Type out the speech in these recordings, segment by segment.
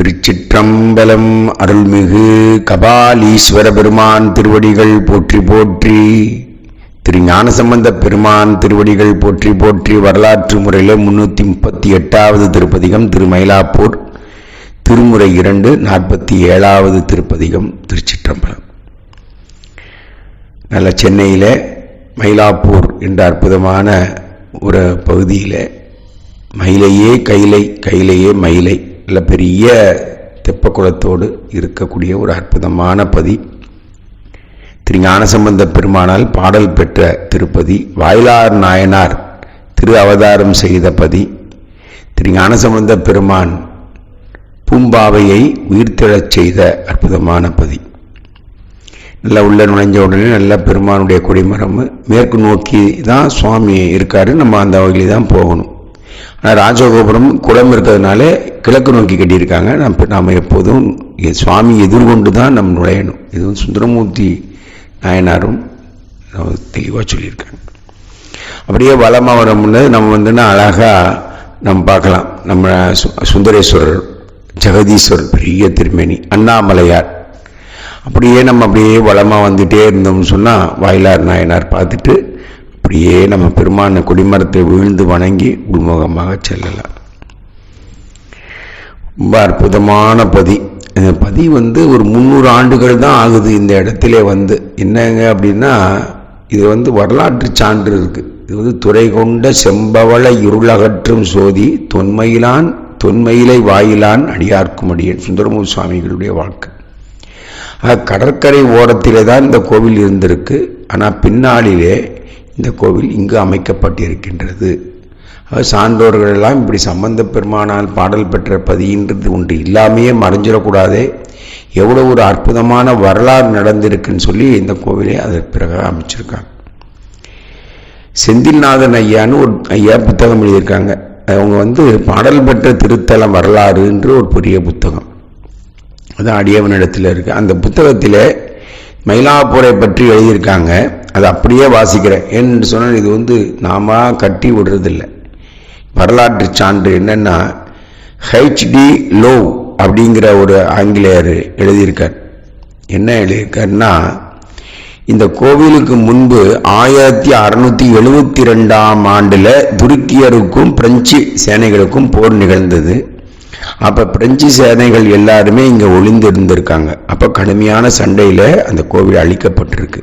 திருச்சிற்றம்பலம் அருள்மிகு கபாலீஸ்வர பெருமான் திருவடிகள் போற்றி போற்றி திரு ஞானசம்பந்த பெருமான் திருவடிகள் போற்றி போற்றி வரலாற்று முறையில் முன்னூற்றி முப்பத்தி எட்டாவது திருப்பதிகம் திருமயிலாப்பூர் திருமுறை இரண்டு நாற்பத்தி ஏழாவது திருப்பதிகம் திருச்சிற்றம்பலம். நல்ல சென்னையில் மயிலாப்பூர் என்ற அற்புதமான ஒரு பகுதியில் மயிலையே கைலை கைலையே மயிலை நல்ல பெரிய தெப்பக்குளத்தோடு இருக்கக்கூடிய ஒரு அற்புதமான பதி. திரு ஞானசம்பந்த பெருமானால் பாடல் பெற்ற திருப்பதி. வாயிலார் நாயனார் திரு அவதாரம் செய்த பதி. திரு ஞானசம்பந்த பெருமான் பூம்பாவையை உயிர்த்தெழச் செய்த அற்புதமான பதி. நல்லா உள்ள நுழைஞ்ச உடனே நல்ல பெருமானுடைய கொடிமரம் மேற்கு நோக்கி தான் சுவாமி இருக்காரு. நம்ம அந்த வகையில் தான் போகணும். ஆனால் ராஜகோபுரம் குளம் இருக்கிறதுனால கிழக்கு நோக்கி கட்டியிருக்காங்க. நம் நாம் எப்போதும் சுவாமி எதிர்கொண்டு தான் நம் நுழையணும். இதுவும் சுந்தரமூர்த்தி நாயனாரும் தெளிவாக சொல்லியிருக்காங்க. அப்படியே வலமாக வரும்னு நம்ம வந்துன்னா அழகாக நம்ம பார்க்கலாம். நம்ம சு- சுந்தரேஸ்வரர் ஜெகதீஸ்வரர் பெரிய திருமேனி அண்ணாமலையார். அப்படியே நம்ம அப்படியே வளமாக வந்துட்டே இருந்தோம்னு சொன்னால் வாயிலார் நாயனார் பார்த்துட்டு அப்படியே நம்ம பெருமான கொடிமரத்தை விழுந்து வணங்கி உள்முகமாக செல்லலாம். ரொம்ப அற்புதமான பதி. இந்த பதி வந்து ஒரு முந்நூறு ஆண்டுகள் தான் ஆகுது இந்த இடத்துல வந்து. என்னங்க அப்படின்னா இது வந்து வரலாற்று சான்று இருக்குது இது வந்து துறை கொண்ட செம்பவள இருளகற்றும் சோதி தொன்மையிலான் தொன்மையிலை வாயிலான் அடியார்க்கும் அடியேன் சுந்தரமூர் சுவாமிகளுடைய வாழ்க்கை. கடற்கரை ஓரத்திலே தான் இந்த கோவில் இருந்திருக்கு. ஆனால் பின்னாளிலே இந்த கோவில் இங்கு அமைக்கப்பட்டிருக்கின்றது. சான்றோர்களெல்லாம் சான்றோர்கள் எல்லாம் இப்படி சம்பந்த பெருமானால் பாடல் பெற்ற பதின்றது ஒன்று இல்லாமையே மறைஞ்சிடக்கூடாதே. எவ்வளோ ஒரு அற்புதமான வரலாறு நடந்திருக்குன்னு சொல்லி இந்த கோவிலை அதற்கு பிறகு அமைச்சிருக்காங்க. செந்தில்நாதன் ஐயான்னு ஒரு ஐயா புத்தகம் எழுதியிருக்காங்க. அவங்க வந்து பாடல் பெற்ற திருத்தலம் வரலாறு என்று ஒரு பெரிய புத்தகம். அது அடியவனிடத்தில் இருக்குது அந்த புத்தகத்தில் மயிலாப்பூரை பற்றி எழுதியிருக்காங்க. அதை அப்படியே வாசிக்கிறேன். ஏன்னு சொன்னால் இது வந்து நாம கட்டி விடுறதில்ல. வரலாற்று சான்று என்னென்னா ஹெச்டி லோவ் அப்படிங்கிற ஒரு ஆங்கிலேயர் எழுதியிருக்கார். என்ன எழுதியிருக்காருன்னா இந்த கோவிலுக்கு முன்பு ஆயிரத்தி அறுநூத்தி எழுபத்தி ரெண்டாம் ஆண்டில் துருக்கியருக்கும் பிரெஞ்சு சேனைகளுக்கும் போர் நிகழ்ந்தது. அப்போ பிரெஞ்சு சேனைகள் எல்லாருமே இங்கே ஒளிந்து இருந்திருக்காங்க அப்போ கடுமையான சண்டையில் அந்த கோவில் அழிக்கப்பட்டிருக்கு.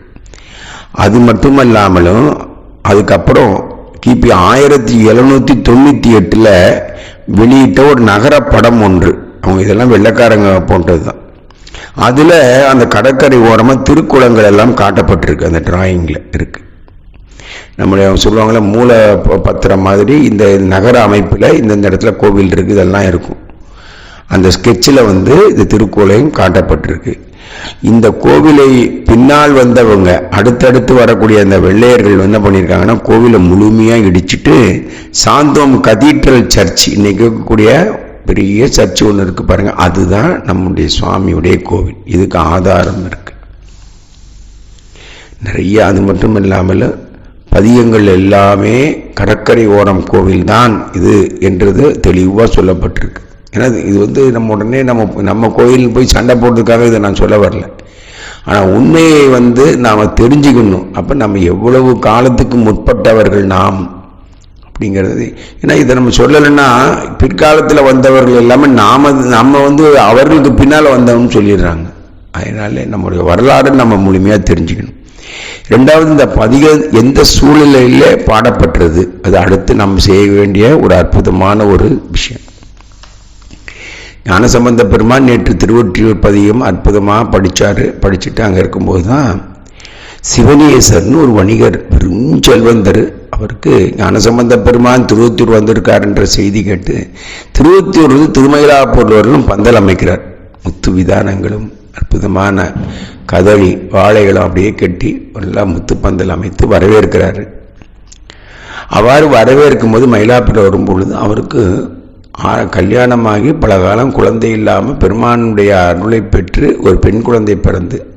அது மட்டுமல்லாமலும் அதுக்கப்புறம் கிபி ஆயிரத்தி எழுநூற்றி தொண்ணூற்றி எட்டில் வெளியிட்ட ஒரு நகர படம் ஒன்று. அவங்க இதெல்லாம் வெள்ளைக்காரங்க போன்றது தான் அதில் அந்த கடற்கரை ஓரமாக திருக்குளங்கள் எல்லாம் காட்டப்பட்டிருக்கு அந்த டிராயிங்கில் இருக்குது நம்முடைய சொல்லுவாங்களே மூல ப- பத்திரம் மாதிரி இந்த நகர அமைப்பில் இந்தந்த இடத்துல கோவில் இருக்குது இதெல்லாம் இருக்கும். அந்த ஸ்கெட்சில் வந்து இந்த திருக்கோளையும் காட்டப்பட்டிருக்கு. இந்த கோவிலை பின்னால் வந்தவங்க அடுத்தடுத்து வரக்கூடிய அந்த வெள்ளையர்கள் என்ன பண்ணியிருக்காங்கன்னா கோவிலை முழுமையாக இடிச்சிட்டு சாந்தோம் கதீட்ரல் சர்ச் இன்னைக்கு இருக்கக்கூடிய பெரிய சர்ச் ஒன்று இருக்கு பாருங்க அதுதான் நம்முடைய சுவாமியுடைய கோவில். இதுக்கு ஆதாரம் இருக்கு. நிறைய அது மட்டும் இல்லாமல் பதியங்கள் எல்லாமே கடற்கரை ஓரம் கோவில் தான் இது என்றது தெளிவாக சொல்லப்பட்டிருக்கு. ஏன்னா இது- வந்து நம்ம உடனே நம்ம நம்ம கோயில் போய் சண்டை போடுறதுக்காக இதை நான் சொல்ல வரல. ஆனால் உண்மையை வந்து நாம் தெரிஞ்சுக்கணும். அப்போ நம்ம எவ்வளவு காலத்துக்கு முற்பட்டவர்கள் நாம் அப்படிங்கிறது. ஏன்னா இதை நம்ம சொல்லலைன்னா பிற்காலத்தில் வந்தவர்கள் எல்லாமே நாம் நம்ம வந்து அவர்களுக்கு பின்னால் வந்தவன்னு சொல்லிடுறாங்க. அதனால நம்முடைய வரலாறு நம்ம முழுமையாக தெரிஞ்சுக்கணும். ரெண்டாவது இந்த பதிக எந்த சூழ்நிலையில பாடப்பட்டது? அது அடுத்து நம்ம செய்ய வேண்டிய ஒரு அற்புதமான ஒரு விஷயம். ஞானசம்பந்த பெருமான் நேற்று திருவொற்றியூர் பதிகம் அற்புதமாக படித்தார் படிச்சுட்டு அங்கே இருக்கும்போது தான் சிவனேசர்னு ஒரு வணிகர் பெருஞ்செல்வந்தர் அவருக்கு ஞானசம்பந்த பெருமான் திருவத்தூர் வந்திருக்காருன்ற செய்தி கேட்டு திருவொத்தியூர்லேருந்து திருமயிலாப்பூர் வரலும் பந்தல் அமைக்கிறார். முத்து விதானங்களும் அற்புதமான கதளி வாழைகளும் அப்படியே கட்டி எல்லாம் முத்து பந்தல் அமைத்து வரவேற்கிறாரு. அவ்வாறு வரவேற்கும் போது மயிலாப்பூர் வரும்பொழுது அவருக்கு கல்யாணமாகி பல காலம் குழந்தை இல்லாமல் பெருமானுடைய அருளை பெற்று ஒரு பெண் குழந்தை பிறந்து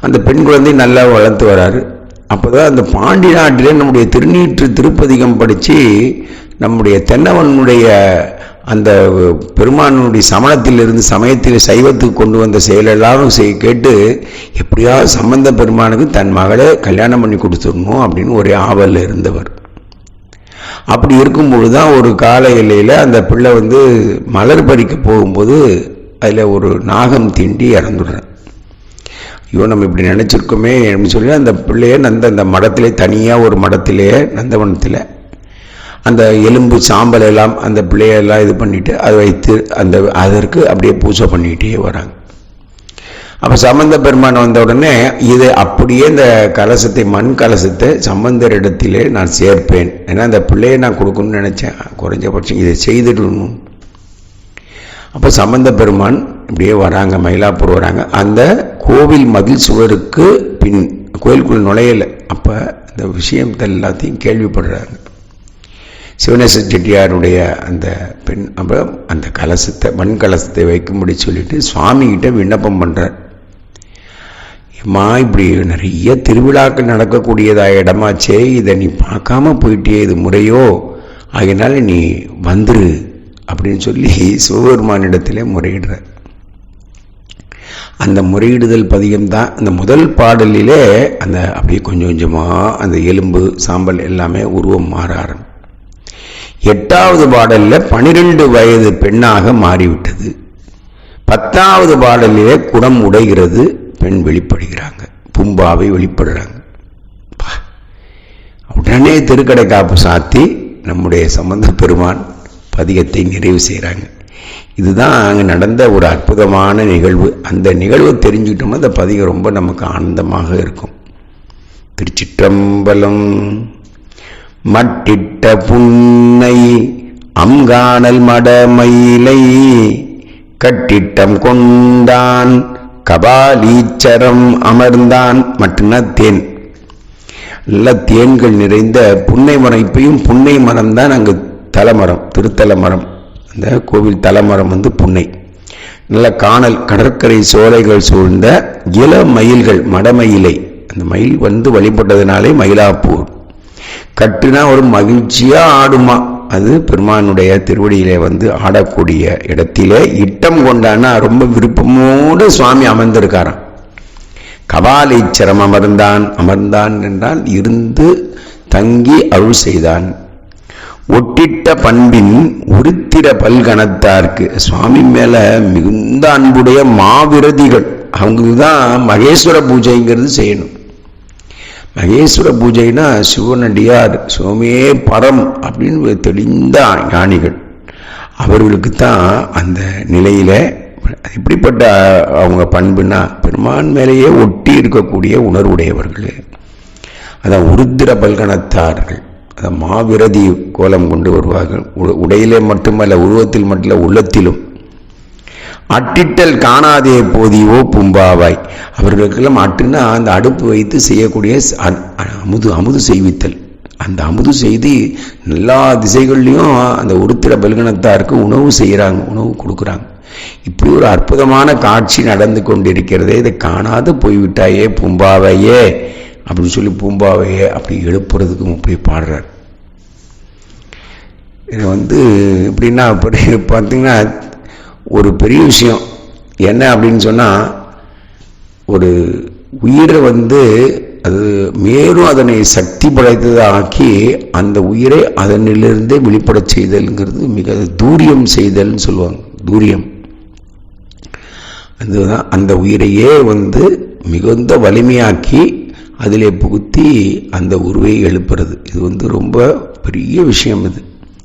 அந்த பெண் குழந்தை நல்லா வளர்த்து வராரு. அப்போதான் அந்த பாண்டி நாட்டிலே நம்முடைய திருநீற்று திருப்பதிகம் படித்து நம்முடைய தென்னவனுடைய அந்த பெருமானுடைய சமணத்திலிருந்து சமயத்தில் சைவத்துக்கு கொண்டு வந்த செயலெல்லாம் செய் கேட்டு எப்படியாவது சம்பந்த பெருமானுக்கு தன் மகளை கல்யாணம் பண்ணி கொடுத்துடணும் அப்படின்னு ஒரே ஆவலில் இருந்தவர். அப்படி இருக்கும்பொழுது தான் ஒரு கால எல்லையில் அந்த பிள்ளை வந்து மலர் பறிக்க போகும்போது அதில் ஒரு நாகம் தீண்டி இறந்துடுறேன். ஐயோ நம்ம இப்படி நினச்சிருக்கோமே அப்படின்னு சொல்லி அந்த பிள்ளையே நந்த அந்த மடத்திலே தனியாக ஒரு மடத்திலே நந்தவனத்தில் அந்த எலும்பு சாம்பல் எல்லாம் அந்த பிள்ளையெல்லாம் இது பண்ணிவிட்டு அதை வைத்து அந்த அதற்கு அப்படியே பூஜை பண்ணிக்கிட்டே வராங்க. அப்போ சம்பந்த பெருமான் வந்த உடனே இது அப்படியே இந்த கலசத்தை மண் கலசத்தை சம்பந்தர் இடத்திலே நான் சேர்ப்பேன். ஏன்னா அந்த பிள்ளையை நான் கொடுக்கணும்னு நினச்சேன். குறைஞ்சபட்சம் இதை செய்துடணும். அப்போ சம்பந்த பெருமான் இப்படியே வராங்க மயிலாப்பூர் வராங்க. அந்த கோவில் மதில் சுவருக்கு பின் கோயிலுக்குள்ள நுழையலை. அப்போ இந்த விஷயத்தை எல்லாத்தையும் கேள்விப்படுறாங்க சிவனேச செட்டியாருடைய அந்த பெண் அப்போ அந்த கலசத்தை மண் கலசத்தை வைக்கும்படி சொல்லிட்டு சுவாமிகிட்ட விண்ணப்பம் பண்ணுறார் அம்மா இப்படி நிறைய திருவிழாக்கள் நடக்கக்கூடியதா இடமாச்சே இதை நீ பார்க்காம போயிட்டே இது முறையோ? ஆகினால நீ வந்துரு அப்படின்னு சொல்லி சிவபெருமானிடத்திலே முறையிடுற. அந்த முறையிடுதல் பதியம் தான் அந்த முதல் பாடலிலே அந்த அப்படியே கொஞ்சம் கொஞ்சமாக அந்த எலும்பு சாம்பல் எல்லாமே உருவம் மாற ஆரம்பி எட்டாவது பாடலில் பனிரெண்டு வயது பெண்ணாக மாறிவிட்டது. பத்தாவது பாடலிலே குடம் உடைகிறது. பெண் வெளிப்படுகிறாங்க. பூம்பாவை வெளிப்படுறாங்க. உடனே திருக்கடை காப்பு சாத்தி நம்முடைய சம்பந்த பெருமான் பதிகத்தை நிறைவு செய்கிறாங்க இதுதான் அங்கே நடந்த ஒரு அற்புதமான நிகழ்வு. அந்த நிகழ்வு தெரிஞ்சுக்கிட்டோம்னா அந்த பதிகம் ரொம்ப நமக்கு ஆனந்தமாக இருக்கும். திருச்சிற்றம்பலம் மட்டிட்ட புன்னை அங்கானல் மடமயிலை கட்டிட்டம் கொண்டான் கபாலீச்சரம் அமர்ந்தான் மட்டும்னா தேன். நல்ல தேன்கள் நிறைந்த புன்னை மரம் இப்பயும் புன்னை மரம் தான் அங்கு தலைமரம் திருத்தல மரம் அந்த கோவில் தலைமரம் வந்து புன்னை. நல்ல காணல் கடற்கரை சோலைகள் சூழ்ந்த இள மயில்கள் மடமயிலை அந்த மயில் வந்து வழிபட்டதுனாலே மயிலாப்பூர். கட்டுனா ஒரு மகிழ்ச்சியா ஆடுமா. அது பெருமானுடைய திருவடியிலே வந்து ஆடக்கூடிய இடத்திலே இட்டம் கொண்டானா ரொம்ப விருப்பமோடு சுவாமி அமர்ந்திருக்காராம். கபாலீச்சரம் அமர்ந்தான் அமர்ந்தான் என்றால் இருந்து தங்கி அருள் செய்தான். ஒட்டிட்ட பண்பின் உருத்திர பல்கணத்தார்க்கு சுவாமி மேல மிகுந்த அன்புடைய மாவிரதிகள். அவங்களுக்கு தான் மகேஸ்வர பூஜைங்கிறது செய்யணும். மகேஸ்வர பூஜைனா சிவனடியார் சிவமே பரம் அப்படின்னு தெளிந்த ஞானிகள். அவர்களுக்கு தான் அந்த நிலையில எப்படிப்பட்ட அவங்க பண்புனா பெருமான் மேலேயே ஒட்டி இருக்கக்கூடிய உணர்வுடையவர்கள். அதான் உருத்திர பல்கணத்தார்கள். அதை மாவிரதி கோலம் கொண்டு வருவார்கள். உடையிலே மட்டுமல்ல உருவத்தில் மட்டும் உள்ளத்திலும். அட்டிட்டல் காணாதே போதியோ பும்பாவாய். அவர்களுக்கெல்லாம் அட்டுன்னா அந்த அடுப்பு வைத்து செய்யக்கூடிய அமுது அமுது செய்வித்தல். அந்த அமுது செய்து எல்லா திசைகள்லையும் அந்த உருத்திர பல்கணத்தாருக்கு உணவு செய்கிறாங்க உணவு கொடுக்குறாங்க. இப்படி ஒரு அற்புதமான காட்சி நடந்து கொண்டிருக்கிறதே இதை காணாது போய்விட்டாயே பூம்பாவையே அப்படின்னு சொல்லி பூம்பாவையே அப்படி எழுப்புறதுக்கும் அப்படி பாடுறார். இது வந்து எப்படின்னா அப்படி பார்த்தீங்கன்னா ஒரு பெரிய விஷயம். என்ன அப்படின்னு சொன்னால் ஒரு உயிரை வந்து அது மேலும் அதனை சக்தி படைத்ததாக்கி அந்த உயிரை அதனிலிருந்தே வெளிப்படச் செய்தல்ங்கிறது மிக தூரியம் செய்தல்னு சொல்லுவாங்க. தூரியம். அதுதான் அந்த உயிரையே வந்து மிகுந்த வலிமையாக்கி அதிலே புகுத்தி அந்த உருவை எழுப்புறது. இது வந்து ரொம்ப பெரிய விஷயம் இது.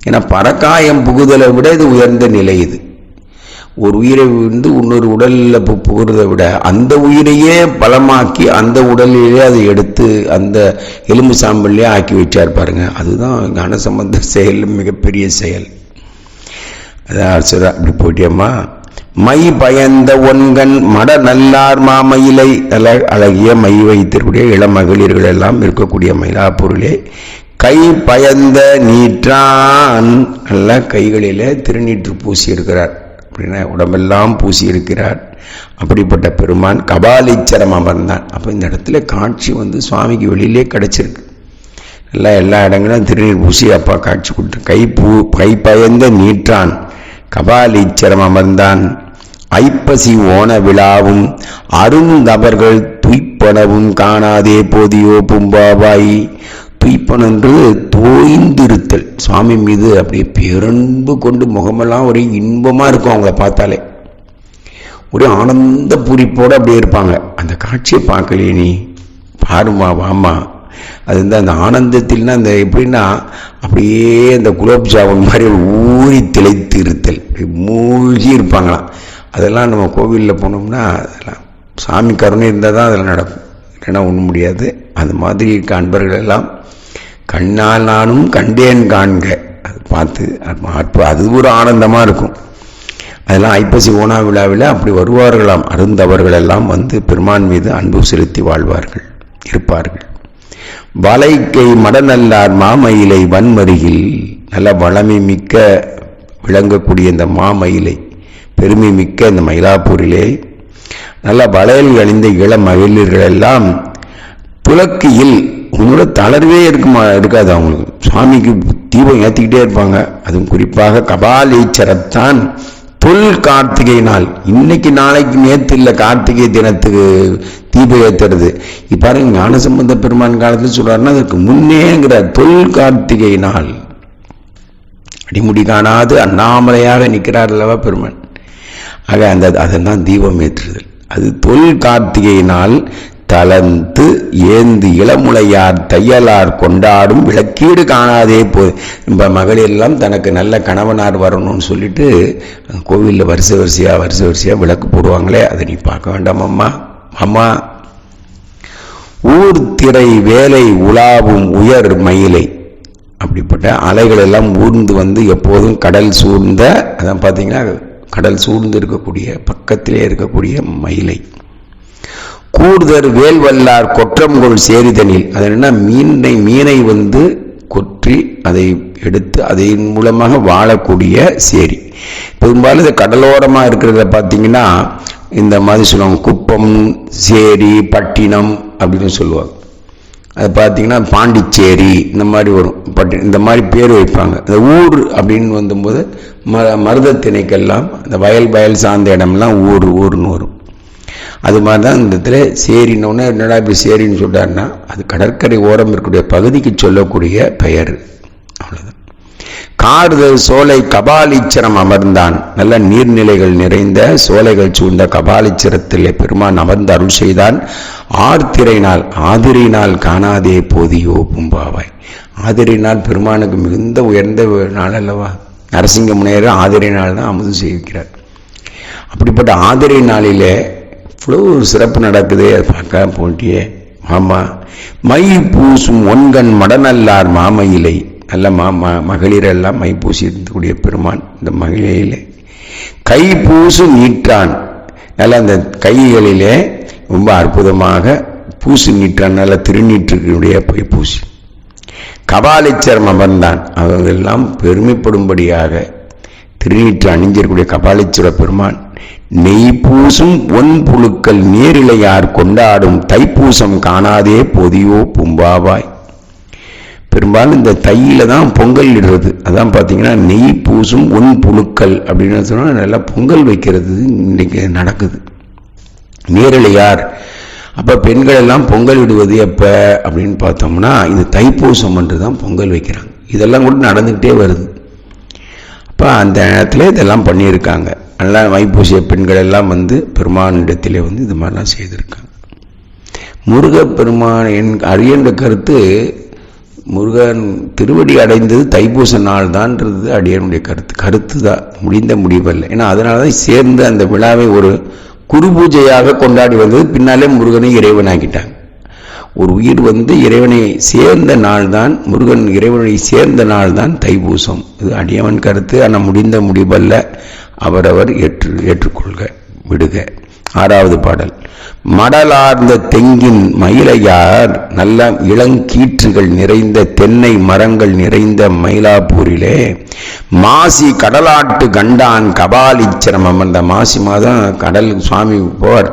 ஏன்னா பறக்காயம் புகுதலை விட இது உயர்ந்த நிலை இது. ஒரு உயிரை வந்து இன்னொரு உடலில் புகுறதை விட அந்த உயிரையே பலமாக்கி அந்த உடலிலே அதை எடுத்து அந்த எலும்பு சாம்பல்லையே ஆக்கி வச்சார் பாருங்க. அதுதான் ஞான சம்பந்த செயல் மிகப்பெரிய செயல். அதான் சரி அப்படி போயிட்டியம்மா. மை பயந்த ஒன்கண் மட நல்லார் மாமயிலை நல்ல அழகிய மை வைத்திருக்கூடிய இளமகளிர்கள் எல்லாம் இருக்கக்கூடிய மயிலா பொருளே கை பயந்த நீற்றான். நல்ல கைகளிலே திருநீற்று பூசி இருக்கிறார் அப்படின்னா உடம்பெல்லாம் பூசி இருக்கிறார் அப்படிப்பட்ட பெருமான் கபாலீச்சரம் அமர்ந்தான். அப்போ இந்த இடத்துல காட்சி வந்து சுவாமிக்கு வெளியிலே கிடச்சிருக்கு. நல்லா எல்லா இடங்களும் திருநீர் பூசி அப்பா காட்சி கொடுத்து கை பூ கை பயந்த நீற்றான் கபாலீச்சரம் அமர்ந்தான். ஐப்பசி ஓண விழாவும் அருந்தவர்கள் துய்ப்பனவும் காணாதே போதியோ பும்பாபாயி துய்ப்பனன்று தோய்ந்திருத்தல். சுவாமி மீது அப்படியே பெரும்பு கொண்டு முகமெல்லாம் ஒரே இன்பமாக இருக்கும் அவங்கள பார்த்தாலே. ஒரே ஆனந்த பூரிப்போடு அப்படியே இருப்பாங்க. அந்த காட்சியை பார்க்கலையே நீ? பாருமா வாமா அது வந்து அந்த ஆனந்தத்தில்னா அந்த எப்படின்னா அப்படியே அந்த குலோப் ஜாமுன் மாதிரி ஊறி திளைத்து இருத்தல். மூழ்கி இருப்பாங்களாம். அதெல்லாம் நம்ம கோவிலில் போனோம்னா அதெல்லாம் சாமி கருணை இருந்தால் தான் அதெல்லாம் நடக்கும். இல்லைன்னா ஒன்றும் முடியாது. அது மாதிரி இருக்க அன்பர்கள் எல்லாம் கண்ணால் நானும் கண்டேன் காண்க. அது பார்த்து அப்போ அது ஒரு ஆனந்தமாக இருக்கும். அதெல்லாம் ஐப்பசி ஓணா விழாவில் அப்படி வருவார்களாம். அருந்தவர்கள் எல்லாம் வந்து பெருமான் மீது அன்பு செலுத்தி வாழ்வார்கள் இருப்பார்கள். வலைக்கை மடநல்லார் மாமயிலை வன்மருகில் நல்ல வளமை மிக்க விளங்கக்கூடிய இந்த மாமயிலை பெருமை மிக்க இந்த மயிலாப்பூரிலே நல்ல வளையல் அணிந்த இளம் மகளிர்கள் எல்லாம் துலக்கியில் உங்களோட தளர்வே இருக்குமா இருக்காது அவங்களுக்கு. சுவாமிக்கு தீபம் ஏற்றிக்கிட்டே இருப்பாங்க. அதுவும் குறிப்பாக கபாலீச்சரத்தான் தொல் கார்த்திகை நாள். இன்னைக்கு நாளைக்கு நேற்று இல்லை கார்த்திகை தினத்துக்கு தீபம் ஏத்துறது. இப்போ ஞானசம்பந்த பெருமான் காலத்தில் சொல்றாருன்னா அதுக்கு முன்னேங்கிற தொல் கார்த்திகை நாள். அடிமுடி காணாது அண்ணாமலையாக நிற்கிறார் அல்லவா பெருமான். ஆக அந்த அதெல்லாம் தீபம் ஏற்றுதல். அது தொல் கார்த்திகை நாள். தளர்ந்து ஏந்து இளமுலையார் தையலார் கொண்டாடும் விளக்கீடு காணாதே போ இப்போ மகளிரெல்லாம் தனக்கு நல்ல கணவனார் வரணும்னு சொல்லிட்டு கோவிலில் வரிசை வரிசையாக வரிசை வரிசையாக விளக்கு போடுவாங்களே அதை நீ பார்க்க வேண்டாம் அம்மா. அம்மா ஊர் திரை வேலை உலாவும் உயர் மயிலை. அப்படிப்பட்ட அலைகள் எல்லாம் ஊர்ந்து வந்து எப்போதும் கடல் சூழ்ந்த அதான் பார்த்தீங்கன்னா கடல் சூழ்ந்து இருக்கக்கூடிய பக்கத்திலே இருக்கக்கூடிய மயிலை. கூடுதல் வேல்வல்லார் கொற்றம்கொள் சேரிதனில். அது என்ன மீனை மீனை வந்து கொற்றி அதை எடுத்து அதன் மூலமாக வாழக்கூடிய சேரி. பெரும்பாலும் இந்த கடலோரமாக இருக்கிறத பார்த்தீங்கன்னா இந்த மாதிரி சொல்லுவாங்க. குப்பம் சேரி பட்டினம் அப்படின்னு சொல்லுவாங்க. அது பார்த்தீங்கன்னா பாண்டிச்சேரி இந்த மாதிரி வரும். பட்டி இந்த மாதிரி பேர் வைப்பாங்க. இந்த ஊர் அப்படின்னு வந்தபோது ம மருதத்திணைக்கெல்லாம் இந்த வயல் வயல் சார்ந்த இடம்லாம் ஊர் ஊர்னு வரும். அது மாதிரி தான் இந்த இடத்துல சேரினோடனே என்னடா இப்படி சேரின்னு சொல்கிறாருன்னா அது கடற்கரை ஓரம் இருக்கக்கூடிய பகுதிக்கு சொல்லக்கூடிய பெயர். அவ்வளோதான் காடுதல் சோலை கபாலீச்சரம் அமர்ந்தான். நல்ல நீர்நிலைகள் நிறைந்த சோலைகள் சூழ்ந்த கபாலீச்சரத்திலே பெருமான் அமர்ந்து அருள் செய்தான். ஆர்த்திரை நாள் ஆதிரை நாள் காணாதே போதியோ பும்பாவாய். ஆதிரை நாள் பெருமானுக்கு மிகுந்த உயர்ந்த நாள் அல்லவா? நரசிங்க முனையர் ஆதிரை நாள் தான் அமுது செய்விக்கிறார். அப்படிப்பட்ட ஆதிரை நாளிலே இவ்வளோ ஒரு சிறப்பு நடக்குது பார்க்க போட்டியே ஆமாம் மை பூசும் ஒன்கண் மடநல்லார் மாமையிலை. நல்ல மாமா மகளிரெல்லாம் மை பூசி இருக்கக்கூடிய பெருமான் இந்த மகிழையிலே கை பூசும் நீற்றான். நல்ல அந்த கைகளிலே ரொம்ப அற்புதமாக பூசு நீட்டான் நல்ல திருநீற்றுடைய பை பூசி கபாலிச்சரம் அமர்ந்தான் அவங்க எல்லாம் பெருமைப்படும்படியாக திருநீற்று அணிஞ்சிருக்கூடிய கபாலிச்சுர பெருமான். நெய் பூசும் ஒன் புழுக்கள் நேரிழையார் கொண்டாடும் தைப்பூசம் காணாதே பொதியோ பும்பாவாய். பெரும்பாலும் இந்த தையில தான் பொங்கல் இடுறது. அதான் பார்த்தீங்கன்னா நெய் பூசும் ஒன் புழுக்கள் அப்படின்னு சொன்னால் நல்லா பொங்கல் வைக்கிறது இன்னைக்கு நடக்குது. நேரிழையார். அப்போ பெண்கள் எல்லாம் பொங்கல் இடுவது எப்போ அப்படின்னு பார்த்தோம்னா இது தைப்பூசம் என்று தான் பொங்கல் வைக்கிறாங்க. இதெல்லாம் கூட நடந்துக்கிட்டே வருது. இப்போ அந்த நேரத்தில் இதெல்லாம் பண்ணியிருக்காங்க. நல்லா வைப்பூசிய பெண்கள் எல்லாம் வந்து பெருமானிடத்திலே வந்து இது மாதிரிலாம் செய்திருக்காங்க. முருகப்பெருமான் என் அரியன்ற கருத்து முருகன் திருவடி அடைந்தது தைப்பூச நாள் தான்ன்றது அடியனுடைய கருத்து. கருத்து தான் முடிந்த முடிவல்ல. ஏன்னா அதனால தான் சேர்ந்து அந்த விழாவை ஒரு குரு பூஜையாக கொண்டாடி வந்தது. பின்னாலே முருகனை இறைவனாகிட்டாங்க. ஒரு உயிர் வந்து இறைவனை சேர்ந்த நாள் தான் முருகன் இறைவனை சேர்ந்த நாள் தான் தைப்பூசம். இது அடியவன் கருத்து ஆனால் முடிந்த முடிவல்ல. அவரவர் ஏற்று ஏற்றுக்கொள்க விடுக. ஆறாவது பாடல். மடலார்ந்த தெங்கின் மயிலையார் நல்ல இளங்கீற்றுகள் நிறைந்த தென்னை மரங்கள் நிறைந்த மயிலாப்பூரிலே மாசி கடலாட்டு கண்டான் கபாலீச்சரம் அந்த மாசி மாதம் கடல் சுவாமி போவார்.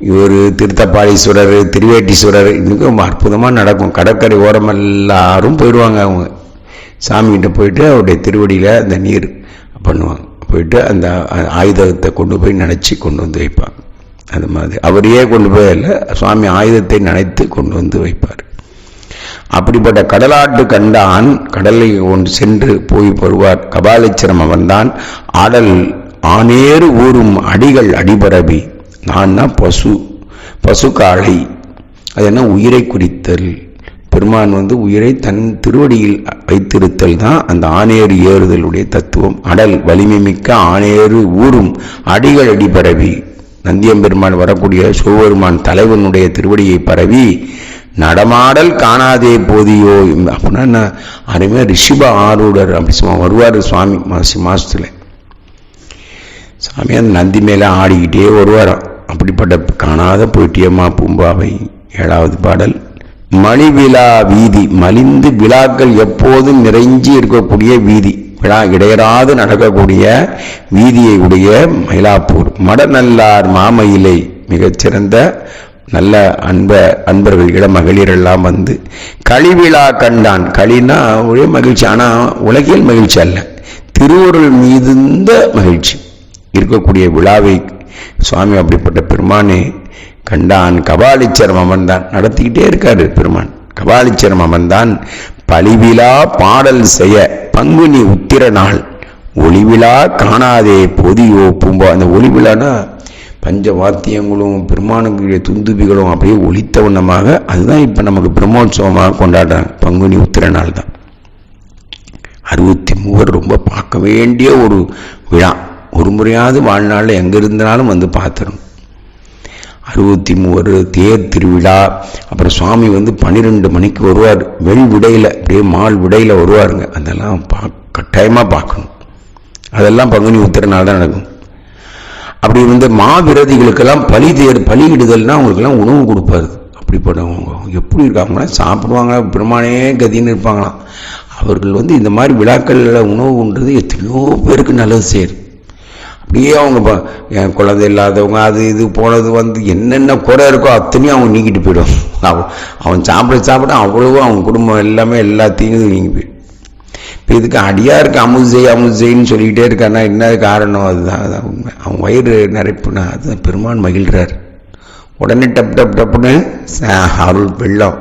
இவர் திருத்தப்பாளீஸ்வரர் திருவேட்டீஸ்வரர் இதுக்கு ரொம்ப அற்புதமாக நடக்கும். கடற்கரை ஓரம் எல்லாரும் போயிடுவாங்க அவங்க. சாமிகிட்ட போயிட்டு அவருடைய திருவடியில் அந்த நீர் பண்ணுவாங்க. போயிட்டு அந்த ஆயுதத்தை கொண்டு போய் நினச்சி கொண்டு வந்து வைப்பாங்க. அது மாதிரி. அவரையே கொண்டு போய் இல்லை சுவாமி ஆயுதத்தை நினைத்து கொண்டு வந்து வைப்பார். அப்படிப்பட்ட கடலாட்டு கண்டான் கடலை ஒன்று சென்று போய் வருவார் கபாலீச்சரம் அவன்தான். ஆடல் ஆனேறு ஊறும் அடிகள் அடிபரவி. நான்னா பசு பசு காளை அது என்ன? உயிரை குறித்தல். பெருமான் வந்து உயிரை தன் திருவடியில் வைத்திருத்தல் தான் அந்த ஆணையர் ஏறுதலுடைய தத்துவம். அடல் வலிமை மிக்க ஆணையரு ஊறும் அடிகள் அடி பரவி. நந்தியம்பெருமான் வரக்கூடிய சிவபெருமான் தலைவனுடைய திருவடியை பரவி நடமாடல் காணாதே போதியோ. அப்படின்னா என்ன? அருமையா ரிஷிப ஆரூடர் அப்படி சும்மா வருவார் சுவாமி மாசி மாசத்துல. சாமி அந்த நந்தி மேலே ஆடிக்கிட்டே வருவாராம். அப்படிப்பட்ட காணாத போயிட்டியம்மா பூம்பாவை ஏழாவது பாடல். மணிவிழா வீதி மலிந்து விழாக்கள் எப்போதும் நிறைஞ்சி இருக்கக்கூடிய வீதி. விழா இடையராது நடக்கக்கூடிய வீதியை உடைய மயிலாப்பூர். மடநல்லார் மாமயிலை மிகச்சிறந்த நல்ல அன்ப அன்பர்கள் இட மகளிரெல்லாம் வந்து களிவிழா கண்டான். களினா ஒரே மகிழ்ச்சி ஆனால் உலகியல் மகிழ்ச்சி அல்ல. திருவுருள் மீதுந்த மகிழ்ச்சி. இருக்கக்கூடிய விழாவை சுவாமி அப்படிப்பட்ட பெருமானே கண்டான். கபாலிச்சரம் அமர்ந்தான். நடத்திக்கிட்டே இருக்காரு பெருமான். கபாலிச்சரம் அமர்ந்தான். பழிவிழா பாடல் செய்ய பங்குனி உத்திர நாள் ஒளிவிழா காணாதே பொதியோ பூம்பா. அந்த ஒளிவிழானா பஞ்ச வாத்தியங்களும் பெருமானுக்குரிய துந்துபிகளும் அப்படியே ஒழித்த வண்ணமாக அதுதான் இப்போ நமக்கு பிரம்மோற்சவமாக கொண்டாடுறாங்க. பங்குனி உத்திர நாள் தான். அறுபத்தி மூவர் ரொம்ப பார்க்க வேண்டிய ஒரு விழா. ஒரு முறையாவது வாழ்நாளில் எங்கே இருந்தாலும் வந்து பார்த்துடும் அறுபத்தி மூவர் தேர் திருவிழா அப்புறம் சுவாமி வந்து பன்னிரெண்டு மணிக்கு வருவார். வெளி விடையில் அப்படியே மால் விடையில் வருவாருங்க. அதெல்லாம் பா கட்டாயமாக பார்க்கணும். அதெல்லாம் பங்குனி உத்திரனால் தான் நடக்கும். அப்படி வந்து மாவிரதிகளுக்கெல்லாம் பலி தேர் பலியிடுதல்னா அவங்களுக்கெல்லாம் உணவு கொடுப்பாரு. அப்படிப்பட்டவங்க எப்படி இருக்காங்கன்னா சாப்பிடுவாங்க பெருமானே கதின்னு இருப்பாங்களாம். அவர்கள் வந்து இந்த மாதிரி விழாக்களில் உணவு உண்றது எத்தனையோ பேருக்கு நல்லது செய்யுது. அப்படியே அவங்க என் குழந்தை இல்லாதவங்க அது இது போனது வந்து என்னென்ன குறை இருக்கோ அத்தனையும் அவங்க நீக்கிட்டு போயிடும். அவன் அவன் சாப்பிட சாப்பிட அவ்வளவும் அவன் குடும்பம் எல்லாமே எல்லாத்தையும் நீங்கி போயிடும். இப்போ இதுக்கு அடியாக இருக்க அமுசை அமுசைன்னு சொல்லிக்கிட்டே இருக்கான்னா என்ன காரணம் அதுதான் அவங்க உண்மை. அவன் வயிறு நிறைப்புனா அதுதான் பெருமான் மகிழ்கிறார் உடனே டப் டப் டப்புன்னு அருள் வெள்ளம்.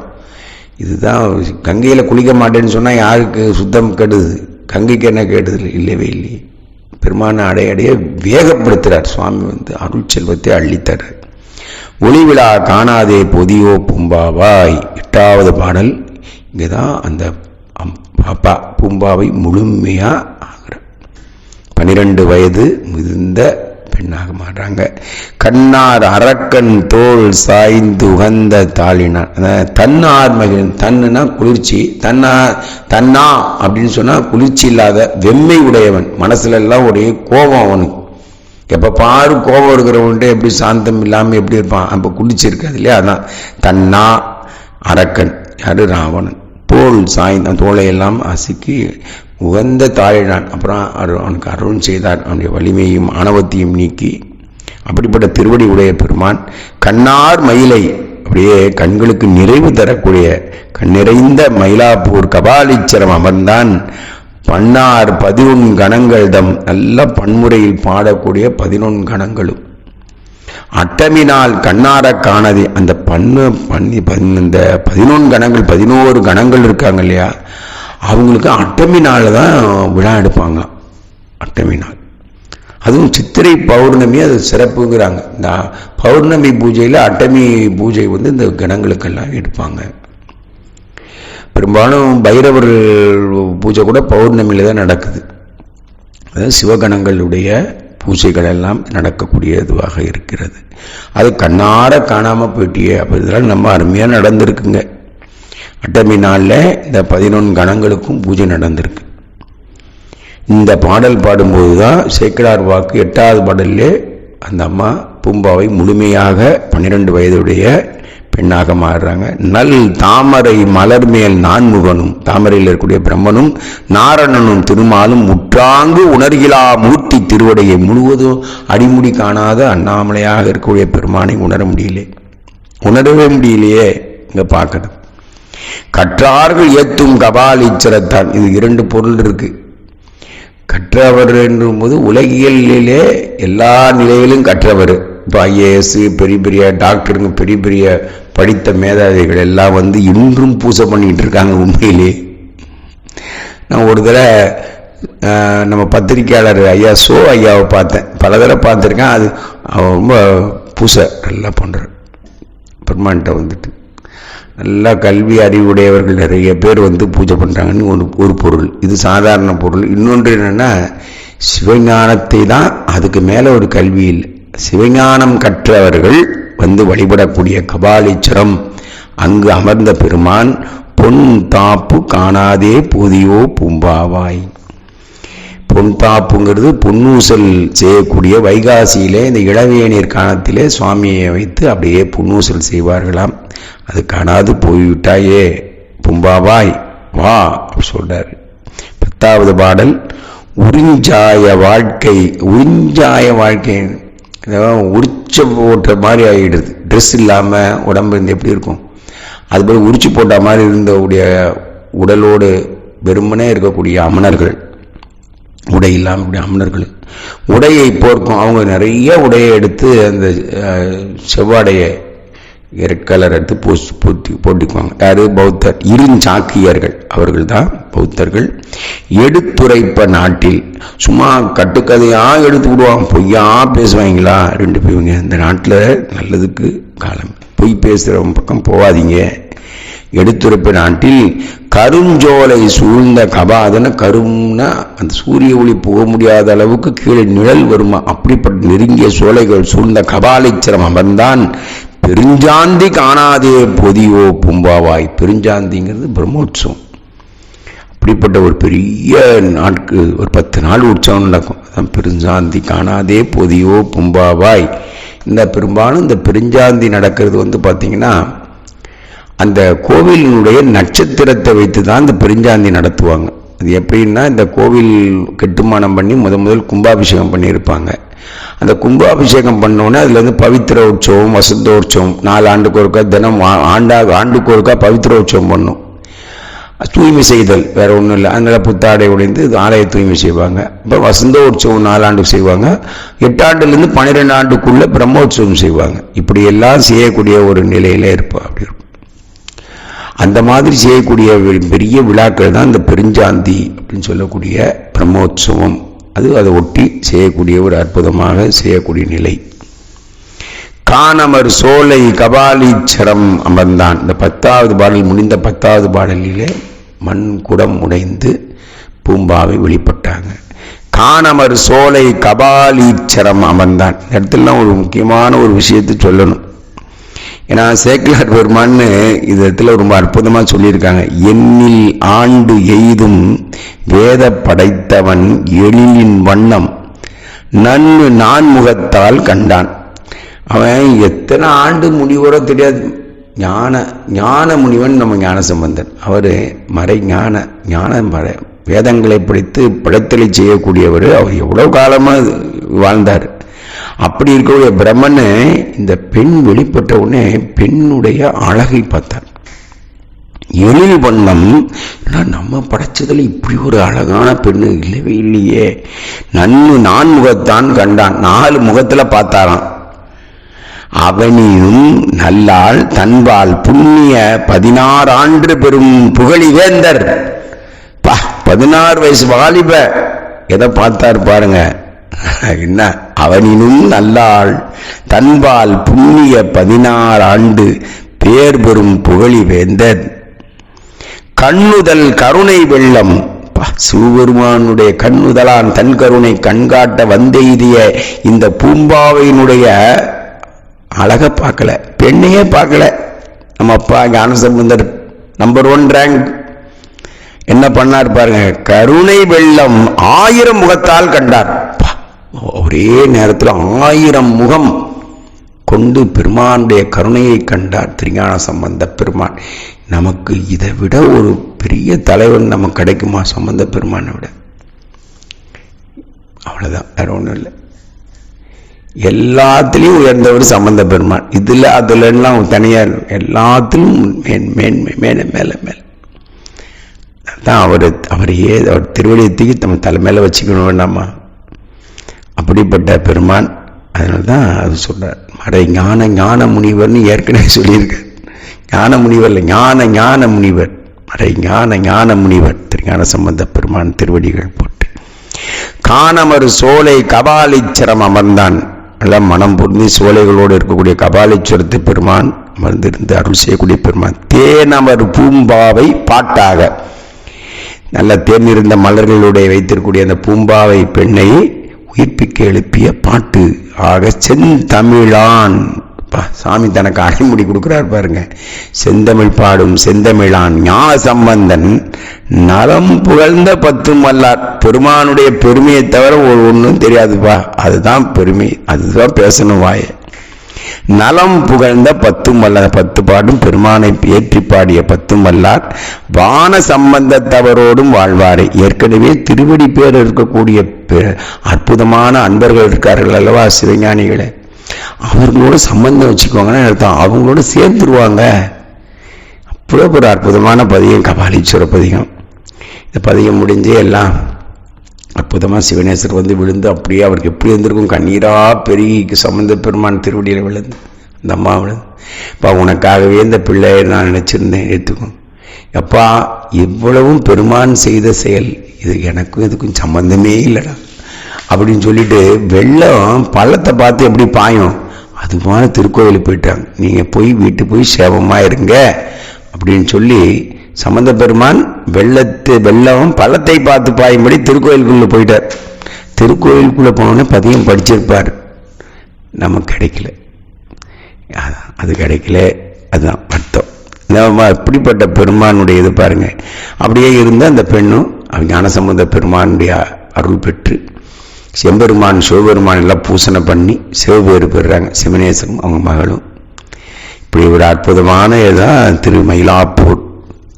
இதுதான் கங்கையில் குளிக்க மாட்டேன்னு சொன்னால் யாருக்கு சுத்தம் கெடுது? கங்கைக்கு என்ன கெடுதல் இல்லவே இல்லையே. பெருமான அடையடைய வேகப்படுத்துகிறார் சுவாமி வந்து அருள் செல்வத்தை அள்ளித்தரார் ஒளி விழா காணாதே பொதியோ பூம்பாவாய். எட்டாவது பாடல். இங்கே தான் அந்த அம்- பாப்பா பூம்பாவை முழுமையாக ஆகிறார். பனிரெண்டு வயது மிகுந்த பெண்ணாக மாறாங்க கண்ணார் அரக்கன் தோல் சாய்ந்து உகந்த தாளினான் தன்னார் மகிழ் தன்னுனா குளிர்ச்சி தன்னா தன்னா அப்படின்னு சொன்னா குளிர்ச்சி இல்லாத வெம்மை உடையவன். மனசுல எல்லாம் ஒரே கோபம் அவனுக்கு. எப்ப பாரு கோபம் இருக்கிறவன்ட்டு எப்படி சாந்தம் இல்லாம எப்படி இருப்பான்? அப்ப குளிர்ச்சி இல்லையா? அதான். தன்னா அரக்கன். யாரு? ராவணன். தோல் சாய்ந்த தோலை எல்லாம் அசுக்கி உகந்த தாழினான். அப்புறம் அவனுக்கு அருள் செய்தார் அவனுடைய வலிமையும் ஆணவத்தையும் நீக்கி அப்படிப்பட்ட திருவடி உடைய பெருமான் கண்ணார் மயிலை அப்படியே கண்களுக்கு நிறைவு தரக்கூடிய கண் நிறைந்த மயிலாப்பூர் கபாலீச்சரம் அமர்ந்தான். பன்னார் பதினொன் கணங்கள் தம் நல்ல பன்முறையில் பாடக்கூடிய பதினொன் கணங்களும். அட்டமினால் கண்ணார காணது. அந்த பண்ணு பண்ணி பன்- இந்த பதினொன்று கணங்கள் பதினோரு கணங்கள் இருக்காங்க இல்லையா? அவங்களுக்கு அட்டமி நாள் தான் விழா எடுப்பாங்க. அட்டமி நாள். அதுவும் சித்திரை பௌர்ணமி அது சிறப்புங்கிறாங்க. இந்த பௌர்ணமி பூஜையில் அட்டமி பூஜை வந்து இந்த கணங்களுக்கெல்லாம் எடுப்பாங்க. பெரும்பாலும் பைரவர் பூஜை கூட பௌர்ணமியில் தான் நடக்குது. அதாவது சிவகணங்களுடைய பூஜைகள் எல்லாம் நடக்கக்கூடிய இதுவாக இருக்கிறது. அது கண்ணார காணாமல் போயிட்டியே. அப்போ இதெல்லாம் நம்ம அருமையாக நடந்திருக்குங்க. அட்டமி நாளில் இந்த பதினொன்று கணங்களுக்கும் பூஜை நடந்திருக்கு. இந்த பாடல் பாடும்போது தான் சேக்கடார் வாக்கு எட்டாவது பாடல்லே அந்த அம்மா பூம்பாவை முழுமையாக பன்னிரெண்டு வயதுடைய பெண்ணாக மாறுறாங்க. நல் தாமரை மலர் மேல் நான்முகனும் தாமரையில் இருக்கக்கூடிய பிரம்மனும் நாரணனும் திருமாலும் முற்றாங்கு உணர்கிலா மூர்த்தி திருவடையை முழுவதும் அடிமுடி காணாத அண்ணாமலையாக இருக்கக்கூடிய பெருமானை உணர முடியல. உணரவே முடியலையே இங்கே பார்க்கணும் கற்றார்கள் ஏத்தும் கபாலீச்சரத்தான் இது இரண்டு பொருள் இருக்கு. கற்றவர் என்றும்போது உலகியலிலே எல்லா நிலையிலும் கற்றவர். இப்போ ஐஏஎஸ் பெரிய பெரிய டாக்டருங்க பெரிய பெரிய படித்த மேதாவிகள் எல்லாம் வந்து இன்றும் பூசை பண்ணிக்கிட்டு இருக்காங்க உண்மையிலே. நான் ஒரு தடவை நம்ம பத்திரிகையாளர் ஐயா சோ ஐயாவை பார்த்தேன். பல தடவை பார்த்துருக்கேன். அது அவன் ரொம்ப பூசை நல்லா பண்ணுறார் பெருமான்கிட்ட வந்துட்டு. நல்லா கல்வி அறிவுடையவர்கள் நிறைய பேர் வந்து பூஜை பண்ணுறாங்கன்னு ஒரு ஒரு பொருள். இது சாதாரண பொருள். இன்னொன்று என்னென்னா சிவஞானத்தை தான் அதுக்கு மேலே ஒரு கல்வி இல்லை. சிவஞானம் கற்றவர்கள் வந்து வழிபடக்கூடிய கபாலீச்சரம் அங்கு அமர்ந்த பெருமான் பொன் தாப்பு காணாதே போதியோ பூம்பாவாய். பொன் தாப்புங்கிறது பொன்னூசல் செய்யக்கூடிய வைகாசியிலே இந்த இளவேநீர் காணத்திலே சுவாமியை வைத்து அப்படியே பொன்னூசல் செய்வார்களாம். அது காணாது போய்விட்டாயே. பும்பாவாய் வா சொல்றாரு. பத்தாவது பாடல் உறிஞ்சாய வாழ்க்கை உறிஞ்சாய வாழ்க்கை. உரிச்ச போட்ட மாதிரி ஆகிடுது. ட்ரெஸ் இல்லாமல் உடம்பு இருந்து எப்படி இருக்கும்? அது போய் உரிச்சு போட்ட மாதிரி இருந்தவுடைய உடலோடு வெறுமனே இருக்கக்கூடிய அமணர்கள் உடை இல்லாமல் அமணர்கள் உடையை போர்க்கும். அவங்க நிறைய உடையை எடுத்து அந்த செவ்வாடையை கலர் எடுத்து போஸ்ட் போட்டி போட்டிக்குவாங்க. யாரு? பௌத்தர். இருஞ்சாக்கியர்கள். அவர்கள் தான் பௌத்தர்கள். எடுத்துரைப்ப நாட்டில் சும்மா கட்டுக்கதையா எடுத்து விடுவாங்க. பொய்யா பேசுவாங்களா? ரெண்டு பேருங்க இந்த நாட்டில் நல்லதுக்கு காலம். பொய் பேசுகிறவங்க பக்கம் போகாதீங்க எடுத்துரைப்ப நாட்டில் கருஞ்சோலை சூழ்ந்த கபாதன கரும்னா அந்த சூரிய ஒளி போக முடியாத அளவுக்கு கீழே நிழல் வருமா? அப்படிப்பட்ட நெருங்கிய சோலைகள் சூழ்ந்த கபாலைச்சிரம் அமர்ந்தான் பெருஞ்சாந்தி காணாதே பொதியோ பும்பாவாய். பெருஞ்சாந்திங்கிறது பிரம்மோற்சவம். அப்படிப்பட்ட ஒரு பெரிய நாட்கு ஒரு பத்து நாள் உற்சவம் நடக்கும். அதான் பெருஞ்சாந்தி காணாதே பொதியோ பும்பாவாய். இந்த பெரும்பாலும் இந்த பெருஞ்சாந்தி நடக்கிறது வந்து பார்த்தீங்கன்னா அந்த கோவிலினுடைய நட்சத்திரத்தை வைத்து தான் இந்த பெருஞ்சாந்தி நடத்துவாங்க. அது எப்படின்னா இந்த கோவில் கட்டுமானம் பண்ணி முத முதல் கும்பாபிஷேகம் பண்ணியிருப்பாங்க. அந்த கும்பாபிஷேகம் பண்ணோன்னே அதுல இருந்து பவித்திர உற்சவம் வசந்த உற்சவம் நாலு ஆண்டுக்கு ஒருக்கா தினம் ஆண்டாக ஆண்டுக்கு ஒருக்கா பவித்திர உற்சவம் பண்ணும். தூய்மை செய்தல் வேற ஒன்றும் இல்லை. அதனால புத்தாடை உடைந்து ஆலய தூய்மை செய்வாங்க. அப்புறம் வசந்த உற்சவம் நாலாண்டுக்கு செய்வாங்க. எட்டாண்டுலேருந்து பன்னிரெண்டு ஆண்டுக்குள்ள பிரம்மோற்சவம் செய்வாங்க. இப்படி எல்லாம் செய்யக்கூடிய ஒரு நிலையில இருப்பா. அப்படி இருக்கும். அந்த மாதிரி செய்யக்கூடிய பெரிய விழாக்கள் தான் இந்த பெருஞ்சாந்தி அப்படின்னு சொல்லக்கூடிய பிரம்மோற்சவம். அது அதை ஒட்டி செய்யக்கூடிய ஒரு அற்புதமாக செய்யக்கூடிய நிலை. காணமர் சோலை கபாலீச்சரம் அமர்ந்தான். இந்த பத்தாவது பாடல் முடிந்த பத்தாவது பாடலிலே மண் குடம் உடைந்து பூம்பாவை வெளிப்பட்டாங்க. காணமர் சோலை கபாலீச்சரம் அமர்ந்தான். இந்த இடத்துலலாம் ஒரு முக்கியமான ஒரு விஷயத்தை சொல்லணும். ஏன்னா சேக்கிலார் பெருமான்னு இது இடத்துல ரொம்ப அற்புதமாக சொல்லியிருக்காங்க. எண்ணில் ஆண்டு எய்தும் வேத படைத்தவன் எழிலின் வண்ணம் நன்னு நான்முகத்தால் கண்டான். அவன் எத்தனை ஆண்டு முடிவோட தெரியாது. ஞான ஞான முனிவன் நம்ம ஞான சம்பந்தன் அவர் மறை ஞான ஞான மறை வேதங்களை படித்து படைத்தலை செய்யக்கூடியவர். அவர் எவ்வளோ காலமாக வாழ்ந்தார். அப்படி இருக்கக்கூடிய பிரம்மனு இந்த பெண் வெளிப்பட்ட உடனே பெண்ணுடைய அழகை பார்த்தார். எழில் வண்ணம் நம்ம படைச்சதில் இப்படி ஒரு அழகான பெண்ணு இல்லவே இல்லையே. நன்னு நான் முகத்தான் கண்டான். நாலு முகத்தில் பார்த்தாராம். அவனியும் நல்லாள் தன்பால் புண்ணிய பதினாறு ஆண்டு பெரும் புகழி வேந்தர் பதினாறு வயசு வாலிப. எதை பார்த்தார் பாருங்க. என்ன? அவனினும் நல்லாள். தன்பால் புண்ணிய பதினாறு ஆண்டு பேர் பெறும் புகழி வேந்தன். கண்ணுதல் கருணை வெள்ளம். சிவபெருமானுடைய கண்ணுதலான் தன் கருணை கண்காட்ட வந்தெய்திய இந்த பூம்பாவையினுடைய அழக பார்க்கல பெண்ணையே பார்க்கல. நம்ம அப்பா ஞானசம்பந்தர் நம்பர் ஒன் ரேங்க் என்ன பண்ணார் பாருங்க கருணை வெள்ளம் ஆயிரம் முகத்தால் கண்டார். ஒரே நேரத்தில் ஆயிரம் முகம் கொண்டு பெருமானுடைய கருணையை கண்டார். திருஞான சம்பந்த பெருமான். நமக்கு இதை விட ஒரு பெரிய தலைவன் நமக்கு கிடைக்குமா சம்பந்த பெருமானை விட? அவ்வளவுதான் வேற ஒன்றும் இல்லை. எல்லாத்துலேயும் உயர்ந்தவர் சம்பந்த பெருமான். இதுல அதுல எல்லாம் தனியார் எல்லாத்திலும் மேன்மை மேலே மேலே மேலே. அதான் அவர் அவரையே அவர் திருவடியை தூக்கி நம்ம தலைமையில வச்சுக்கணும் வேண்டாமா அப்படிப்பட்ட பெருமான். அதனால தான் அது சொல்கிறார் மறை ஞான ஞான முனிவர்னு ஏற்கனவே சொல்லியிருக்கார். ஞான முனிவர் ஞான ஞான முனிவர். மறை ஞான ஞான முனிவர். திருஞான சம்பந்த பெருமான் திருவடிகள் போட்டு. காணமறு சோலை கபாலீச்சரம் அமர்ந்தான். நல்லா மனம் பொருந்தி சோலைகளோடு இருக்கக்கூடிய கபாலீஸ்வரத்து பெருமான் அமர்ந்திருந்து அருள் செய்யக்கூடிய பெருமான். தேனமர் பூம்பாவை பாட்டாக. நல்ல தேர்ந்திருந்த மலர்களுடைய வைத்திருக்கக்கூடிய அந்த பூம்பாவை பெண்ணை உயிர்ப்பிக்க எழுப்பிய பாட்டு. ஆக செந்தமிழான் சாமி தனக்கு அடைமுடி கொடுக்குறார் பாருங்க. செந்தமிழ் பாடும் செந்தமிழான் ஞான சம்பந்தன் நலம் புகழ்ந்த பத்தும் வல்லார். பெருமானுடைய பெருமையை தவிர ஒரு ஒன்றும் தெரியாதுப்பா. அதுதான் பெருமை. அதுதான் பேசணும் வாயை. நலம் புகழ்ந்த பத்தும் வல்ல பத்து பாடும் பெருமானை ஏற்றி பாடிய பத்தும் வல்லார் வான சம்பந்தத்தவரோடும் வாழ்வாரே. ஏற்கனவே திருவடி பேர் இருக்கக்கூடிய பெ- அற்புதமான அன்பர்கள் இருக்கார்கள் அல்லவா சிவஞானிகளே. அவர்களோட சம்பந்தம் வச்சுக்கோங்கன்னு அர்த்தம். அவங்களோட சேர்ந்துருவாங்க. அப்படியே ஒரு அற்புதமான பதிகம் கபாலீஸ்வர பதிகம். இந்த பதிகம் முடிஞ்சு எல்லாம் அற்புதமாக சிவனேசர் வந்து விழுந்து அப்படியே அவருக்கு எப்படி இருந்திருக்கும்? கண்ணீராக பெருகிக்கு சம்பந்த பெருமான் திருவடியில் விழுந்து. அந்த அம்மா விழுந்து. அப்பா உனக்காகவே இந்த பிள்ளையை நான் நினச்சிருந்தேன் எடுத்துக்கும் அப்பா இவ்வளவும் பெருமான் செய்த செயல் இது எனக்கும் இதுக்கும் சம்பந்தமே இல்லைடா. அப்படின்னு சொல்லிட்டு வெள்ளம் பள்ளத்தை பார்த்து எப்படி பாயும்? அது மாதிரி திருக்கோயிலுக்கு போயிட்டாங்க. நீங்கள் போய் வீட்டு போய் சேவமாக இருங்க அப்படின்னு சொல்லி சம்பந்த பெருமான் வெள்ளத்து வெள்ளம் பள்ளத்தை பார்த்து பாயும்படி திருக்கோயிலுக்குள்ளே போயிட்டார். திருக்கோயிலுக்குள்ளே போனோடனே பதியம் படிச்சிருப்பார். நமக்கு கிடைக்கல. அதான் அது கிடைக்கல. அதுதான் அர்த்தம். நம்ம இப்படிப்பட்ட பெருமானுடைய இது பாருங்க. அப்படியே இருந்த அந்த பெண்ணும் ஞான ஞானசம்பந்த பெருமானுடைய அருள் பெற்று செம்பெருமான் சிவபெருமான் எல்லாம் பூசனை பண்ணி சிவபேறு பெறுறாங்க. சிவனேசரும் அவங்க மகளும். இப்படி ஒரு அற்புதமான இதுதான் திரு மயிலாப்பூர்